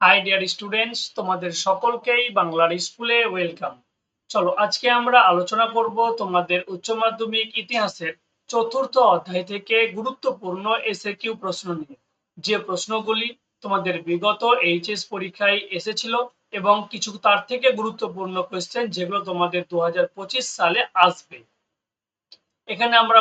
High dear students তোমাদের সকলকেই বাংলার স্কুলে ওয়েলকাম চলো, আজকে আমরা আলোচনা করব তোমাদের উচ্চ মাধ্যমিক ইতিহাসের চতুর্থ অধ্যায় থেকে গুরুত্বপূর্ণ এসএ কিউ প্রশ্ন নিয়ে। যে প্রশ্নগুলি তোমাদের বিগত এইচএস পরীক্ষায় এসেছিল এবং কিছু তার থেকে গুরুত্বপূর্ণ কোয়েশ্চেন যেগুলো তোমাদের দু হাজার পঁচিশ সালে আসবে। এখানে আমরা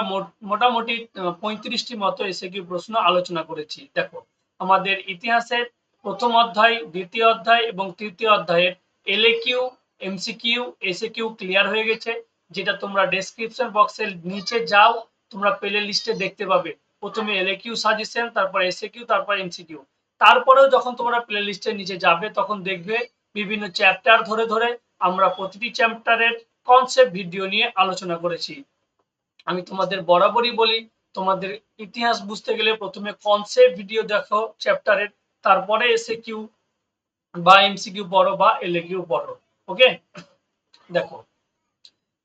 মোটামুটি পঁয়ত্রিশটি মতো এসে কিউ প্রশ্ন আলোচনা করেছি। দেখো, আমাদের ইতিহাসের প্রথম অধ্যায়, দ্বিতীয় অধ্যায় এবং তৃতীয় অধ্যায়ের LA Q MCQ SA Q clear হয়ে গেছে, যেটা তোমরা ডেসক্রিপশন বক্সের নিচে যাও, তোমরা প্লে লিস্টে দেখতে পাবে। প্রথমে এলএ কিউ সাজেশন তারপর এসএ কিউ তারপর এমসিকিউ তারপরেও যখন তোমরা প্লে লিস্টের নিচে যাবে, তখন দেখবে বিভিন্ন চ্যাপ্টার ধরে ধরে আমরা প্রতিটি চ্যাপ্টারের কনসেপ্ট ভিডিও নিয়ে আলোচনা করেছি। আমি তোমাদের বরাবরই বলি, তোমাদের ইতিহাস বুঝতে গেলে প্রথমে কনসেপ্ট ভিডিও দেখো চ্যাপ্টারের তারপরে এসে কিউ বা এমসিকিউ পড়ো বা এলএ কিউ পড়ো ওকে দেখো,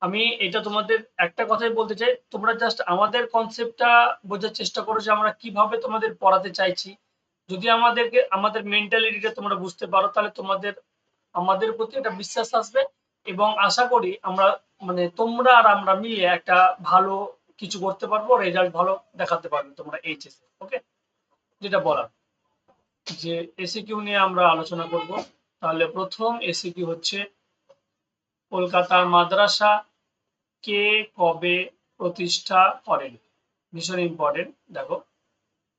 আমি এটা তোমাদের একটা কথাই বলতে চাই, তোমরা জাস্ট আমাদের কনসেপ্টটা বোঝার চেষ্টা করো যে আমরা কীভাবে তোমাদের পড়াতে চাইছি। যদি আমাদেরকে, আমাদের মেন্টালিটিটা তোমরা বুঝতে পারো, তাহলে তোমাদের, আমাদের প্রতি একটা বিশ্বাস আসবে এবং আশা করি আমরা মানে তোমরা আর আমরা মিলে একটা ভালো কিছু করতে পারব রেজাল্ট ভালো দেখাতে পারবে তোমরা এইচএস ওকে যেটা বলার। যে এসিকিউ নিয়ে আমরা আলোচনা করব, তাহলে প্রথম এসিকিউ হচ্ছে কলকাতার মাদ্রাসা কে কবে প্রতিষ্ঠা করেন? ভীষণ ইম্পর্টেন্ট দেখো।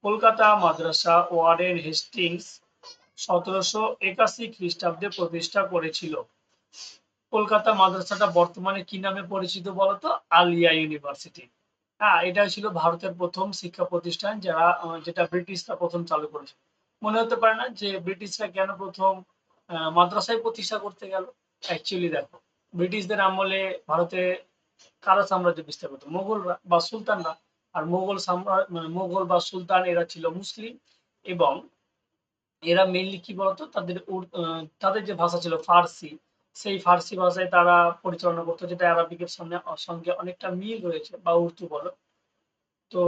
কলকাতা মাদ্রাসা ওয়ারেন হেস্টিংস সতেরোশো একাশি খ্রিস্টাব্দে প্রতিষ্ঠা করেছিল। কলকাতা মাদ্রাসাটা বর্তমানে কি নামে পরিচিত বলতো? আলিয়া ইউনিভার্সিটি। হ্যাঁ এটা ছিল ভারতের প্রথম শিক্ষা প্রতিষ্ঠান যারা, যেটা ব্রিটিশরা প্রথম চালু করেছিল। মনে হতে পারে না যে ব্রিটিশরা কেন প্রথম মাদ্রাসায় প্রতিষ্ঠা করতে গেল? অ্যাকচুয়ালি দেখো, ব্রিটিশদের আমলে ভারতে কারা সাম্রাজ্য বিস্তার করতো মোগলরা বা সুলতানরা, আর মোগল মানে মোগল বা সুলতান এরা ছিল মুসলিম এবং এরা মেনলি কি বলতো? তাদের তাদের যে ভাষা ছিল ফার্সি, সেই ফার্সি ভাষায় তারা পরিচালনা করতো, যেটা আরবিকের সামনে, সঙ্গে অনেকটা মিল রয়েছে, বা উর্দু বলো। তো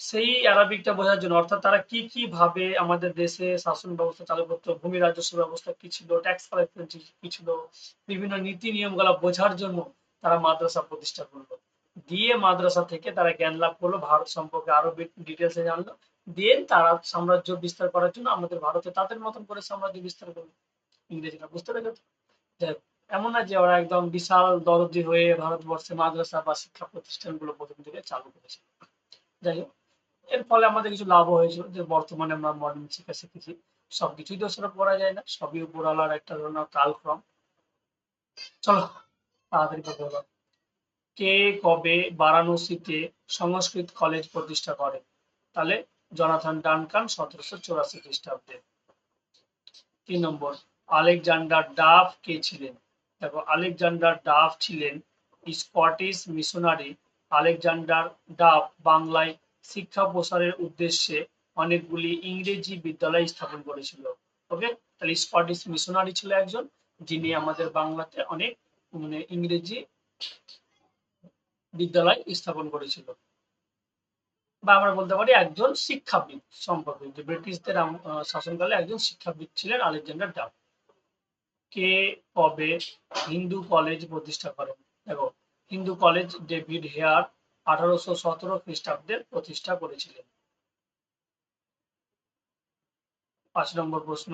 সেই আরবিকটা বোঝার জন্য, অর্থাৎ তারা কি কি ভাবে আমাদের দেশে শাসন ব্যবস্থা চালু করতো, ভূমি রাজস্ব ব্যবস্থা কি ছিল ট্যাক্স কালেকশন কি ছিল, বিভিন্ন নীতি নিয়মগুলো বোঝার জন্য তারা মাদ্রাসা প্রতিষ্ঠা করল। দিয়ে মাদ্রাসা থেকে তারা জ্ঞান লাভ করল, ভারত সম্পর্কে আরও ডিটেলসে জানলো। দিয়ে তারা সাম্রাজ্য বিস্তার করার জন্য আমাদের ভারতে তাদের মতন করে সাম্রাজ্য বিস্তার করল। ইংরেজিরা বুঝতে পেরেছ? এমন না যে ওরা একদম বিশাল দরদি হয়ে ভারতবর্ষে মাদ্রাসা বা শিক্ষা প্রতিষ্ঠানগুলো প্রথম থেকে চালু করেছে। যাই হোক এর ফলে আমাদের কিছু লাভ হয়েছিল যে বর্তমানে আমরা মডার্ন শিক্ষা শিখেছি। সবকিছুই দোষরা পড়া যায় না, সবই উপরালার একটা ধরনের কালক্রম। চলো, তাড়াতাড়ি কথা বলো। কে কবে বারাণসীতে সংস্কৃত কলেজ প্রতিষ্ঠা করে? তাহলে জনাথন ডানকান সতেরোশো চৌরাশি খ্রিস্টাব্দে। তিন নম্বর, আলেকজান্ডার ডাফ কে ছিলেন? দেখো, আলেকজান্ডার ডাফ ছিলেন স্কটিশ মিশনারি, আলেকজান্ডার ডাফ বাংলায় শিক্ষা প্রসারের উদ্দেশ্যে অনেকগুলি ইংরেজি বিদ্যালয় স্থাপন করেছিল। ওকে? তাহলে স্কটিশ মিশনারি ছিল একজন, যিনি আমাদের বাংলাতে অনেক মানে ইংরেজি বিদ্যালয় স্থাপন করেছিল। বা আমরা বলতে পারি একজন শিক্ষাবিদ সম্পর্কে, যে ব্রিটিশদের শাসনকালে একজন শিক্ষাবিদ ছিলেন আলেকজান্ডার ডাফ কে কবে হিন্দু কলেজ প্রতিষ্ঠা করেন? দেখো, হিন্দু কলেজ ডেভিড হেয়ার আঠারোশো সতেরো খ্রিস্টাব্দে প্রতিষ্ঠা করেছিলেন। পাঁচ নম্বর প্রশ্ন,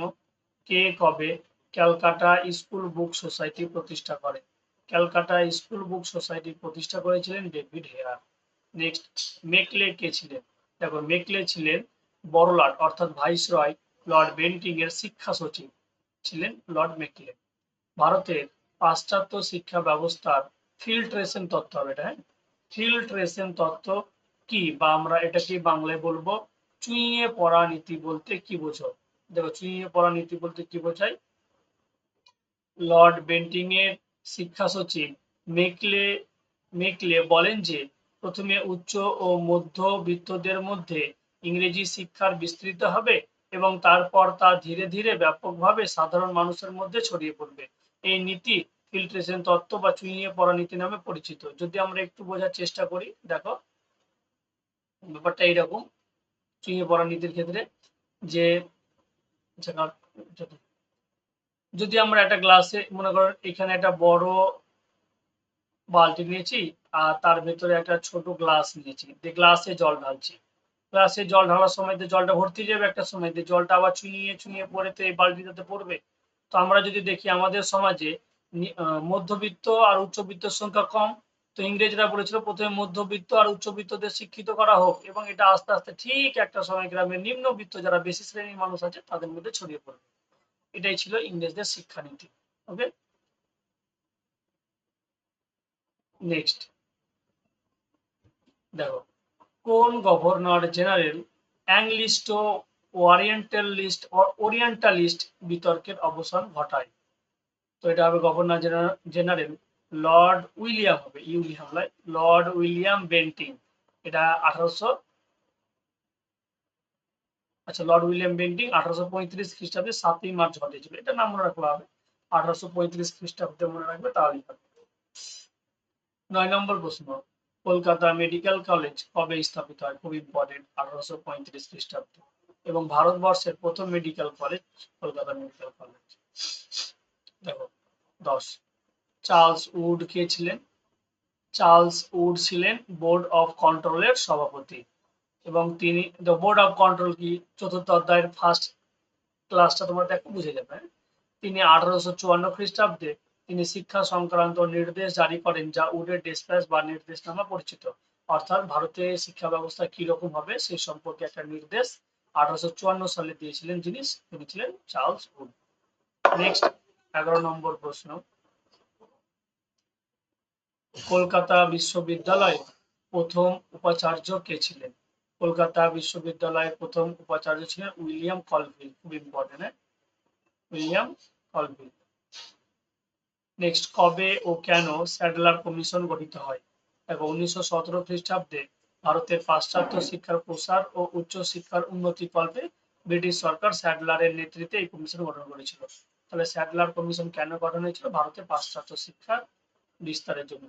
কে কবে ক্যালকাটা স্কুল বুক সোসাইটি প্রতিষ্ঠা করে? ক্যালকাটা স্কুল বুক সোসাইটি প্রতিষ্ঠা করেছিলেন ডেভিড হেয়ার। নেক্সট, মেকলে কে ছিলেন? দেখো, মেকলে ছিলেন বড়লাট, অর্থাৎ ভাইসরয় লর্ড বেন্টিং এর শিক্ষা সচিব ছিলেন লর্ড মেকলে। ভারতের পাশ্চাত্য শিক্ষা ব্যবস্থার ফিল্ট্রেশন তত্ত্ব হবে এটা হ্যাঁ? ফিল্ট্রেশন তত্ত্ব কি? বা আমরা এটাকে বাংলায় বলব চুইয়ে পড়া নীতি বলতে কি বোঝো দেখো, চুইয়ে পড়া নীতি বলতে কি বোঝায়? লর্ড বেন্টিং এর শিক্ষা সচিব মেকলে মেকলে বলেন যে, প্রথমে উচ্চ ও মধ্যবিত্তদের মধ্যে ইংরেজি শিক্ষার বিস্তৃত হবে এবং তারপর তা ধীরে ধীরে ব্যাপকভাবে সাধারণ মানুষের মধ্যে ছড়িয়ে পড়বে। এই নীতি ফিল্ট্রেশন তত্ত্ব বা চুইয়ে পড়া নীতি নামে পরিচিত। যদি আমরা একটু বোঝার চেষ্টা করি, দেখো, ব্যাপারটা এইরকম। চুইয়ে পড়া নীতির ক্ষেত্রে যে আচ্ছা তো- যদি আমরা একটা গ্লাসে, মনে করেন এখানে একটা বড় বালতি নিয়েছি, আর তার ভেতরে একটা ছোট গ্লাস নিয়েছি, যে গ্লাসে জল ঢালছি। গ্লাসে জল ঢালার সময় জলটা ভর্তি যাবে একটা সময়। দিয়ে জলটা আবার চুইয়ে চুইয়ে পড়ে তো এই বালতিটাতে পড়বে। তো আমরা যদি দেখি আমাদের সমাজে মধ্যবিত্ত আর উচ্চবিত্তের সংখ্যা কম। তো ইংরেজরা বলেছিল, প্রথমে মধ্যবিত্ত আর উচ্চবিত্তদের শিক্ষিত করা হোক এবং এটা আস্তে আস্তে ঠিক একটা সময় গ্রামের নিম্নবিত্ত যারা বেশি শ্রেণির মানুষ আছে, তাদের মধ্যে ছড়িয়ে পড়বে। এটাই ছিল ইংরেজদের শিক্ষানীতি। ওকে নেক্সট দেখো, কোন গভর্নর জেনারেল অ্যাংলিস্ট ও ওরিয়েন্টালিস্ট ওরিয়েন্টালিস্ট বিতর্কের অবসান ঘটায়? তো এটা হবে গভর্নর জেনারেল লর্ড উইলিয়াম হবে ইউলিয়াম লর্ড উইলিয়াম বেন্টিং। এটা আঠারোশো আচ্ছা লর্ড উইলিয়াম বেন্টিং আঠারোশো পঁয়ত্রিশ খ্রিস্টাব্দে সাতই মার্চ ঘটেছিল এটা নাম মনে রাখলে হবে। আঠারোশো পঁয়ত্রিশ খ্রিস্টাব্দে মনে রাখবে, তাহলেই হবে। নয় নম্বর প্রশ্ন, কলকাতা মেডিকেল কলেজ কবে স্থাপিত হয়? খুব ইম্পর্টেন্ট আঠারোশো পঁয়ত্রিশ খ্রিস্টাব্দে। এবং ভারতবর্ষের প্রথম medical college Kolkata medical college. দেখো দশ। চার্লস উড কে ছিলেন? চার্লস উড ছিলেন বোর্ড অফ কন্ট্রোলের সভাপতি এবং তিনি, দ্য বোর্ড অফ কন্ট্রোল কি? চতুর্থ অধ্যায়ের ফার্স্ট ক্লাসটা তোমরা দেখো, বুঝে যাবে? তিনি আঠারোশো চুয়ান্ন খ্রিস্টাব্দে তিনি শিক্ষা সংক্রান্ত নির্দেশ জারি করেন যা উডের ডেসপ্যাচ বা নির্দেশ নামে পরিচিত। অর্থাৎ ভারতে শিক্ষা ব্যবস্থা কি রকম হবে সেই সম্পর্কে একটা নির্দেশ আঠারোশো চুয়ান্ন সালে দিয়েছিলেন যিনি, তিনি ছিলেন চার্লস উড। নেক্সট এগারো নম্বর প্রশ্ন। কলকাতা বিশ্ববিদ্যালয়ে প্রথম উপাচার্য কে ছিলেন? কলকাতা বিশ্ববিদ্যালয়ের প্রথম উপাচার্য ছিলেন উইলিয়াম কলভিল, খুব ইম্পর্টেন্ট উইলিয়াম কলভিল। নেক্সট কবে ও কেন স্যাডলার কমিশন গঠিত হয়? দেখো উনিশশো সতেরো খ্রিস্টাব্দে ভারতের পাশ্চাত্য শিক্ষার প্রসার ও উচ্চ শিক্ষার উন্নতি কল্পে ব্রিটিশ সরকার স্যাডলারের নেতৃত্বে এই কমিশন গঠন করেছিল। তাহলে স্যাডলার কমিশন কেন গঠন হয়েছিল? ভারতের পাশ্চাত্য শিক্ষার বিস্তারের জন্য।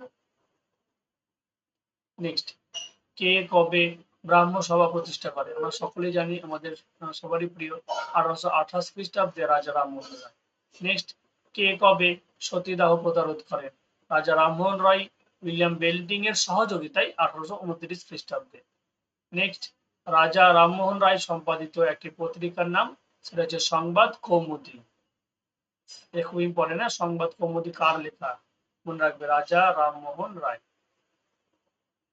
নেক্সট কে কবে ব্রাহ্ম সভা প্রতিষ্ঠা করে? আমরা সকলেই জানি, আমাদের সবারই প্রিয় আঠারোশো আঠাশ খ্রিস্টাব্দে রাজা রামমোহন রায়। নেক্সট কে কবে সতীদাহ প্রতিরোধ করেন রাজা রামমোহন রায়, উইলিয়াম বেল্টিং এর সহযোগিতায় আঠারোশো উনত্রিশ খ্রিস্টাব্দে। নেক্সট রাজা রামমোহন রায় সম্পাদিত একটি পত্রিকার নাম, সেটা হচ্ছে সংবাদ কৌমুদি খুব ইম্পর্টেন্ট না সংবাদ কৌমুদি কার লেখা? মনে রাখবে, রাজা রামমোহন রায়।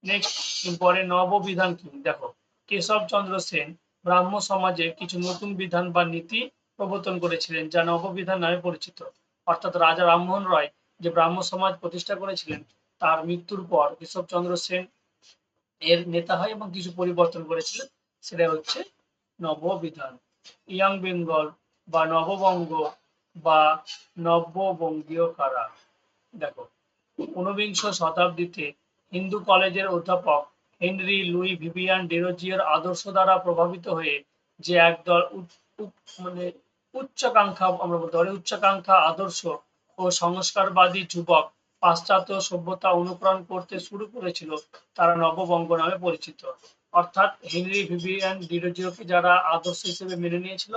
নেক্সট ইম্পর্টেন্ট নববিধান কি? দেখো কেশব চন্দ্র সেন ব্রাহ্ম সমাজে কিছু নতুন বিধান বা নীতি প্রবর্তন করেছিলেন, যা নববিধান নামে পরিচিত। অর্থাৎ রাজা রামমোহন রায় যে ব্রাহ্ম সমাজ প্রতিষ্ঠা করেছিলেন, তার মৃত্যুর পর কেশব চন্দ্র সেন এর নেতা হয় এবং কিছু পরিবর্তন করেছিলেন সেটা হচ্ছে নববিধান। ইয়াং বেঙ্গল বা নববঙ্গ বা নববঙ্গীয় কারা? দেখো, ঊনবিংশ শতাব্দীতে হিন্দু কলেজের অধ্যাপক হেনরি লুই ভিভিয়ান ডেরোজিওর আদর্শ দ্বারা প্রভাবিত হয়ে যে একদল মানে উচ্চাকাঙ্ক্ষা, আমরা বলতে পারি উচ্চাকাঙ্ক্ষা আদর্শ ও সংস্কারবাদী যুবক পাশ্চাত্য সভ্যতা অনুকরণ করতে শুরু করেছিল, তারা নববঙ্গ নামে পরিচিত। অর্থাৎ হেনরি ভিভিয়ান ডিরোজিওকে যারা আদর্শ হিসেবে মেনে নিয়েছিল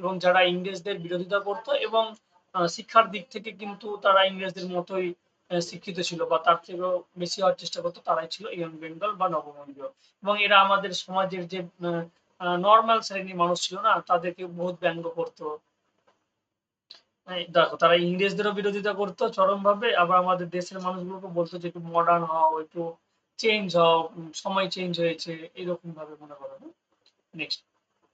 এবং যারা ইংরেজদের বিরোধিতা করত এবং শিক্ষার দিক থেকে কিন্তু তারা ইংরেজদের মতোই শিক্ষিত ছিল বা তার থেকেও বেশি হওয়ার চেষ্টা করতো তারাই ছিল ইয়ং বেঙ্গল বা নববঙ্গীয় এবং এরা আমাদের সমাজের যে নর্মাল শ্রেণির মানুষ ছিল না, তাদেরকে বহুত ব্যঙ্গ করতো। দেখো, তারা ইংরেজদেরও বিরোধিতা করতো চরম ভাবে আবার আমাদের দেশের মানুষগুলোকে বলতো যে একটু মডার্ন হও, একটু চেঞ্জ হও সময় চেঞ্জ হয়েছে এরকম ভাবে মনে করো। নেক্সট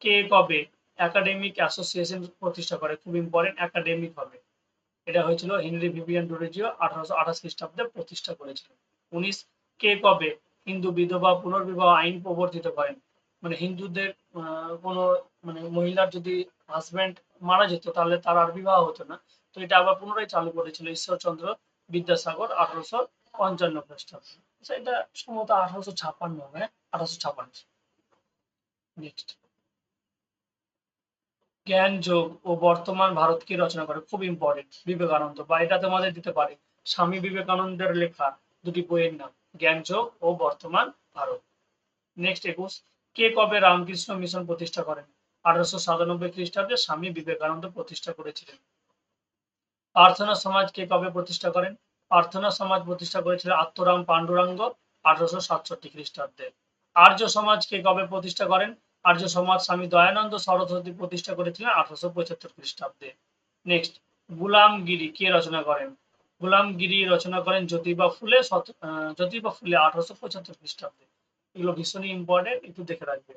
কে কবে? একাডেমিক অ্যাসোসিয়েশন প্রতিষ্ঠা করে খুব ইম্পর্টেন্ট একাডেমিক হবে। এটা হয়েছিল হেনরি ভিভিয়ান ডোরেজিও আঠারোশো আঠাশ খ্রিস্টাব্দে প্রতিষ্ঠা করেছিলেন উনিশ কে কবে? হিন্দু বিধবা পুনর্বিবাহ আইন প্রবর্তিত করেন। মানে হিন্দুদের কোনো মানে মহিলার যদি হাজবেন্ড মারা যেত তাহলে তার আর বিবাহ হতো না। তো এটা আবার পুনরায় চালু করেছিল ঈশ্বরচন্দ্র বিদ্যাসাগর আঠারোশো পঞ্চান্ন খ্রিস্টাব্দে। আচ্ছা, এটা সম্ভবত আঠারোশো ছাপান্ন হ্যাঁ? আঠারোশো ছাপান্ন নেক্সট জ্ঞান যোগ ও বর্তমান ভারতকে রচনা করে, খুব ইম্পর্টেন্ট বিবেকানন্দ, বা এটা তোমাদের দিতে পারে। স্বামী বিবেকানন্দের লেখা দুটি বইয়ের নাম, জ্ঞান যোগ ও বর্তমান ভারত। নেক্সট একুশ, কে কবে রামকৃষ্ণ মিশন প্রতিষ্ঠা করেন? আঠারোশো সাতানব্বই খ্রিস্টাব্দে স্বামী বিবেকানন্দ প্রতিষ্ঠা করেছিলেন। প্রার্থনা সমাজ কে কবে প্রতিষ্ঠা করেন? প্রার্থনা সমাজ প্রতিষ্ঠা করেছিলেন আত্মরাম পাণ্ডুরাঙ্গ, আঠারোশো সাতষট্টি খ্রিস্টাব্দে। আর্য সমাজ কে কবে প্রতিষ্ঠা করেন? আর্য সমাজ স্বামী দয়ানন্দ সরস্বতী প্রতিষ্ঠা করেছিলেন আঠারোশো পঁচাত্তর খ্রিস্টাব্দে। নেক্সট গুলামগিরি কে রচনা করেন? গুলামগিরি রচনা করেন জ্যোতিবা ফুলে জ্যোতিবা ফুলে আঠারোশো পঁচাত্তর খ্রিস্টাব্দে। এগুলো ভীষণই ইম্পর্টেন্ট একটু দেখে রাখবে।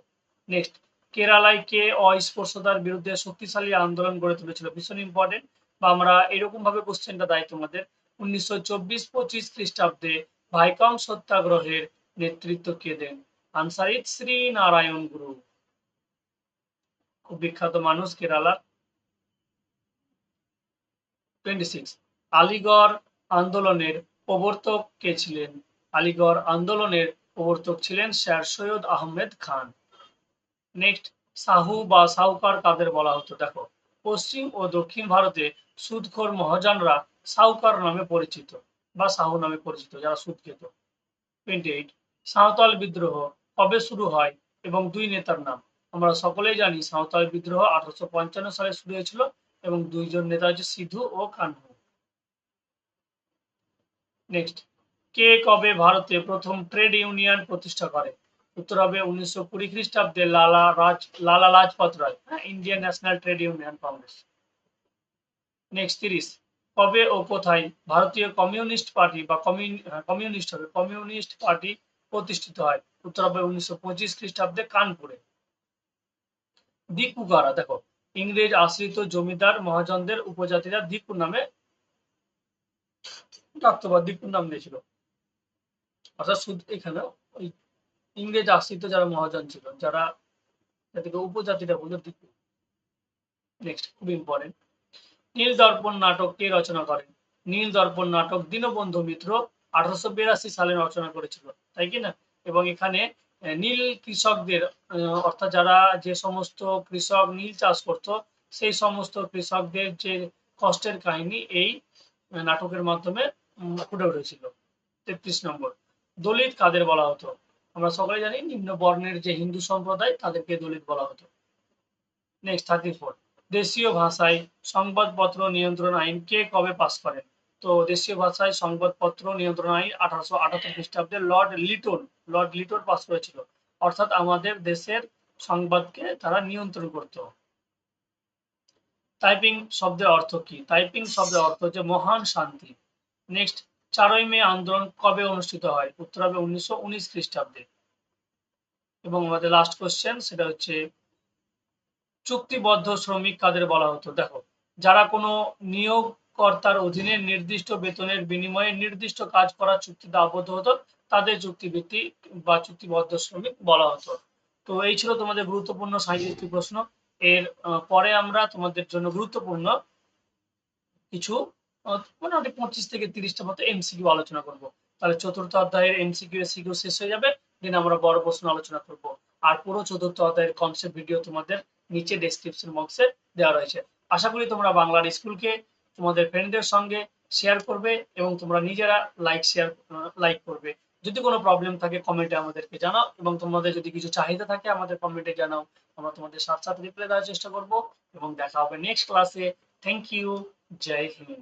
নেক্সট কেরালায় কে অস্পর্শতার বিরুদ্ধে শক্তিশালী আন্দোলন গড়ে তুলেছিল? ভীষণ ইম্পর্টেন্ট বা আমরা এরকম ভাবে কোশ্চেনটা দেয় তোমাদের। উনিশশো চব্বিশ পঁচিশ খ্রিস্টাব্দে ভাইকম সত্যাগ্রহের নেতৃত্ব কে দেন? Answer it Shri Narayana Guru. খুব বিখ্যাত মানুষ, কেরালা। টোয়েন্টি সিক্স আলিগড় আন্দোলনের প্রবর্তক কে ছিলেন? আলিগড় আন্দোলনের প্রবর্তক ছিলেন স্যার সৈয়দ আহমেদ খান। নেক্সট সাহু বা সাহুকার কাদের বলা হতো? দেখো, পশ্চিম ও দক্ষিণ ভারতে সুদখোর মহাজনরা সাহুকার নামে পরিচিত বা সাহু নামে পরিচিত, যারা সুদ খেত। টোয়েন্টি এইট সাঁওতাল বিদ্রোহ কবে শুরু হয় এবং দুই নেতার নাম? আমরা সকলেই জানি সাঁওতাল বিদ্রোহ আঠারোশো পঞ্চান্ন সালে শুরু হয়েছিল এবং দুইজন নেতা হচ্ছে সিধু ও কানহু। নেক্সট কে কবে ভারতে প্রথম ট্রেড ইউনিয়ন প্রতিষ্ঠা করে? উত্তর হবে উনিশশো কুড়ি খ্রিস্টাব্দে লালা রাজ, লালা লাজপত রায় হ্যাঁ Indian national trade union congress next তিরিশ, কবে ও কোথায় ভারতীয় কমিউনিস্ট পার্টি বা কমিউনিস্ট হবে, কমিউনিস্ট পার্টি প্রতিষ্ঠিত হয়? উত্তর হবে উনিশশো পঁচিশ খ্রিস্টাব্দে কানপুরে। দিকু কারা দেখো, ইংরেজ আশ্রিত জমিদার মহাজনদের উপজাতিরা দিকু নামে ডাকতো বা দিকুর নাম দিয়েছিল। অর্থাৎ শুধু এখানে ওই ইংরেজ আশ্রিত যারা মহাজন ছিল, যারা যাদেরকে উপজাতিরা বলতো দিকু নেক্সট খুব ইম্পর্টেন্ট নীল দর্পণ নাটক কে রচনা করেন? নীল দর্পণ নাটক দীনবন্ধু মিত্র আঠারোশো বিরাশি সালে রচনা করেছিল, তাই কি না? এবং এখানে নীল কৃষকদের অর্থাৎ যারা যে সমস্ত কৃষক নীল চাষ করত, সেই সমস্ত কৃষকদের যে কষ্টের কাহিনী এই নাটকের মাধ্যমে ফুটে উঠেছিল। তেত্রিশ নম্বর, দলিত কাদের বলা হতো? আমরা সকলে জানি নিম্ন বর্ণের যে হিন্দু সম্প্রদায়, তাদেরকে দলিত বলা হতো। নেক্সট থার্টি ফোর দেশীয় ভাষায় সংবাদপত্র নিয়ন্ত্রণ আইন কে কবে পাস করেন? তো দেশীয় ভাষায় সংবাদপত্র নিয়ন্ত্রণ আইন আঠারোশো আটাত্তর খ্রিস্টাব্দে Lord Lytton Lord Lytton pass করেছিল। অর্থাৎ আমাদের দেশের সংবাদকে তারা নিয়ন্ত্রণ করত। টাইপিং শব্দের অর্থ কি? টাইপিং শব্দের অর্থ হচ্ছে মহান শান্তি। নেক্সট, চারই মে আন্দোলন কবে অনুষ্ঠিত হয়? উত্তর হবে উনিশশো উনিশ খ্রিস্টাব্দে। এবং আমাদের লাস্ট কোশ্চেন সেটা হচ্ছে, চুক্তিবদ্ধ শ্রমিক কাদের বলা হতো? দেখো, যারা কোনো নিয়োগকর্তার অধীনে নির্দিষ্ট বেতনের বিনিময়ে নির্দিষ্ট কাজ করার চুক্তিতে আবদ্ধ হতো, তাদের চুক্তিভিত্তিক বা চুক্তিবদ্ধ শ্রমিক বলা হতো। তো এই ছিল তোমাদের গুরুত্বপূর্ণ সাহিত্যিক প্রশ্ন। এর পরে আমরা তোমাদের জন্য গুরুত্বপূর্ণ কিছু মোটামুটি পঁচিশ থেকে তিরিশটা মতো এমসিকিউ আলোচনা করব। তাহলে চতুর্থ অধ্যায়ের এমসিকিউ এসিকিউ শেষ হয়ে যাবে, দেন আমরা বড় প্রশ্ন আলোচনা করব। আর পুরো চতুর্থ অধ্যায়ের কনসেপ্ট ভিডিও তোমাদের নিচে ডেসক্রিপশন বক্সে দেওয়া রয়েছে। আশা করি তোমরা বাংলার স্কুলকে তোমাদের ফ্রেন্ডদের সঙ্গে শেয়ার করবে এবং তোমরা নিজেরা লাইক শেয়ার লাইক করবে। যদি কোনো প্রবলেম থাকে কমেন্টে আমাদেরকে জানাও এবং তোমাদের যদি কিছু চাহিদা থাকে, আমাদের কমেন্টে জানাও। আমরা তোমাদের সাথে সাথে রিপ্লাই দেওয়ার চেষ্টা করব এবং দেখা হবে নেক্সট ক্লাসে থ্যাংক ইউ জয় হিন্দ